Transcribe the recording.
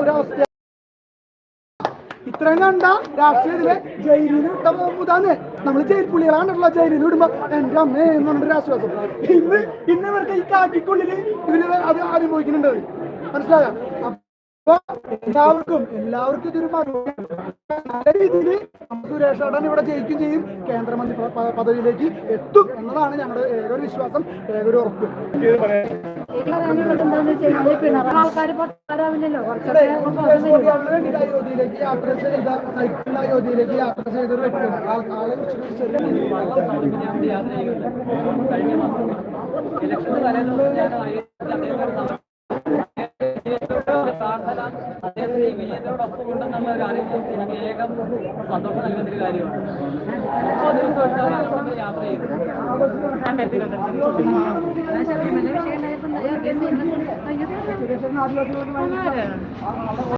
ഒരു അവസ്ഥ ഇത്രയും രാഷ്ട്രീയത്തിൽ മുതാന്ന് നമ്മൾ ജയിൽ വിടുമ്പോ. എന്റെ അമ്മേ ആശ്വാസം. ഇന്ന് ഇന്ന് ഇവർക്ക് ഈ കാട്ടിക്കുള്ളിൽ ഇവർ അത് അനുഭവിക്കുന്നുണ്ട്. മനസ്സിലായോ? എല്ലാവർക്കും എല്ലാവർക്കും ഇതൊരു. നല്ല രീതിയിൽ സുരേഷ് ഏട്ടൻ ഇവിടെ ജയിക്കുകയും ചെയ്യും. കേന്ദ്രമന്ത്രി പദവിയിലേക്ക് എത്തും എന്നതാണ് ഞങ്ങളുടെ ഏതൊരു വിശ്വാസം ഏതൊരു ഉറപ്പ്. യാത്ര ചെയ്തൊരു വ്യക്തിയാണ്. ഇലക്ഷന് തലേദിവസം ഞാൻ വിജയത്തിനോടൊപ്പം ഉണ്ടെന്നുള്ള ഒരു അറിവ് എനിക്ക് ഏകം സന്തോഷം നൽകുന്ന ഒരു കാര്യമാണ്. ദിവസമായിട്ട് നമ്മൾ യാത്ര ചെയ്തു സുരേഷ് ആദിവാസികൾക്ക്